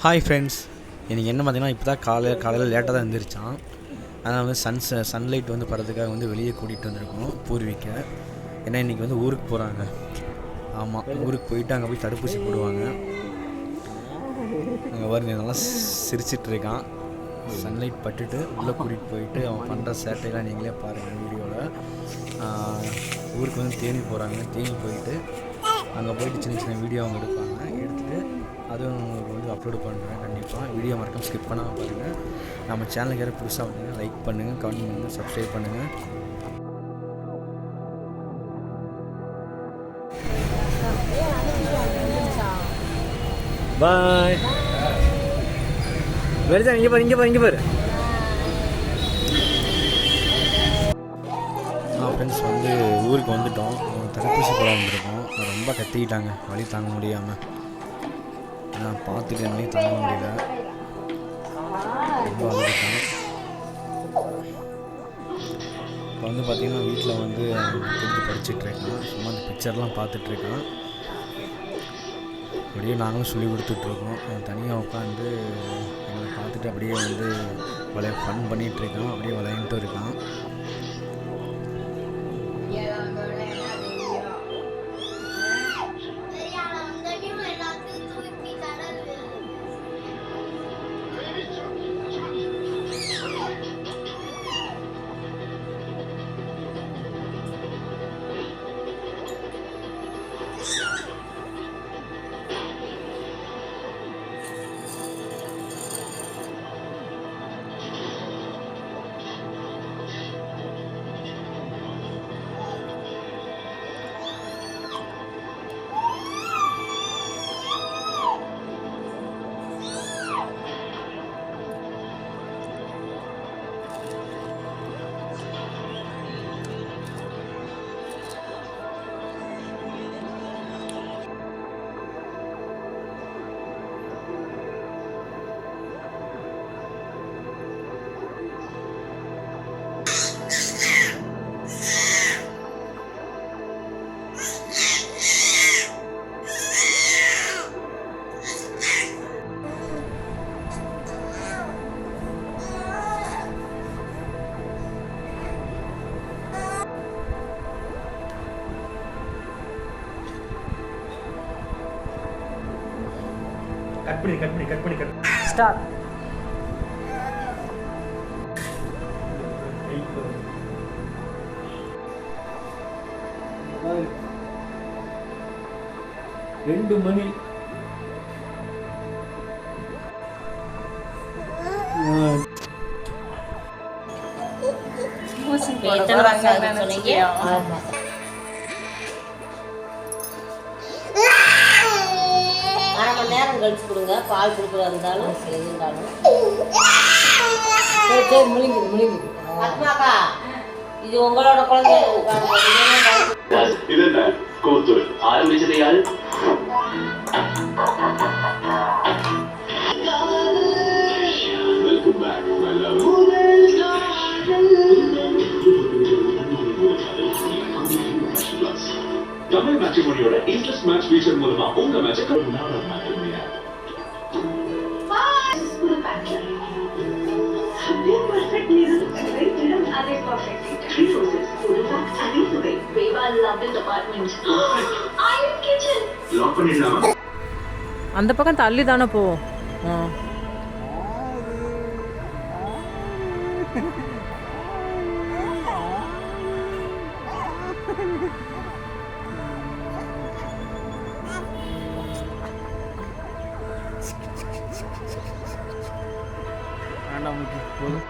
Hi friends இன்றைக்கி என்ன பார்த்தீங்கன்னா இப்போ தான் காலையில் காலையில் லேட்டாக தான் எழுந்திரிச்சான் அதனால் வந்து சன் சன்லைட் வந்து படுறதுக்காக வந்து வெளியே கூட்டிகிட்டு வந்திருக்கோம் பூர்வீக்க ஏன்னா இன்றைக்கி வந்து ஊருக்கு போகிறாங்க ஆமாம் ஊருக்கு போயிட்டு அங்கே போய் தடுப்பூசி போடுவாங்க. அங்கே பாருங்க நல்லா சிரிச்சிட்ருக்கான் சன்லைட் பட்டுட்டு உள்ளே கூட்டிகிட்டு போயிட்டு அவன் பண்ணுற சேட்டையெல்லாம் நீங்களே பாருங்கள் வீடியோவில் ஊருக்கு வந்து தேனி போகிறாங்க தேனி போயிட்டு அங்கே போயிட்டு சின்ன சின்ன வீடியோ அவங்க எடுப்பாங்க. எடுத்துகிட்டு அதுவும் உங்களுக்கு வந்து அப்லோடு பண்ணுறேன் கண்டிப்பாக. வீடியோ மறக்காம ஸ்கிப் பண்ணாமல் பாருங்கள் நம்ம சேனலுக்கு யாரும் புதுசாக வந்தீங்கன்னா லைக் பண்ணுங்கள் கமெண்ட் பண்ணுங்கள் சப்ஸ்கிரைப் பண்ணுங்கள் பாய் வெரிஜா இங்கே பாரு இங்கே பாரு இங்கே பாரு. ஃப்ரெண்ட்ஸ் வந்து ஊருக்கு வந்துட்டோம். தடுப்பூசி போட வந்திருக்கோம் ரொம்ப கத்திக்கிட்டாங்க. வழி தாங்க முடியாமல் நான் பார்த்துட்டு என்னாலையும் தாங்க முடியல. ரொம்ப அழுதுட்டேன். இப்போ வந்து பார்த்தீங்கன்னா வீட்டில் வந்து கொடுத்து படிச்சுட்ருக்கேன் சும்மா அந்த பிக்சர்லாம் பார்த்துட்ருக்கான் அப்படியே நாங்களும் சொல்லி கொடுத்துட்ருக்கோம் தனியாக உட்காந்து எங்களை பார்த்துட்டு அப்படியே வந்து விளைய ஃபன் பண்ணிகிட்ருக்கான் அப்படியே விளையாண்டுட்டு இருக்கான். கட் பண்ணி கட் பண்ணி கட் பண்ணி கட் ஸ்டார்ட் ரெண்டு மணி. சொன்னீங்க. நாலு நேரம் கழிச்சு கொடுங்க. பால் கொடுக்குறா இருந்தாலும் இருந்தாலும் சரி சரி முழுங்குது முழுங்குது பத்மாக்கா இது உங்களோட குழந்தை. இது என்ன? கூத்து யாரு Welcome தமிழ் மேட்ரிமோனியோட இன்ட்ரெஸ்ட் மேட்ச் ஃபீச்சர் மூலமா உங்க மேட்சை லாக் பண்ணிடலாமா அந்த பக்கம் தள்ளி தானே போவோம் ஆ வேண்டாம் போதும்.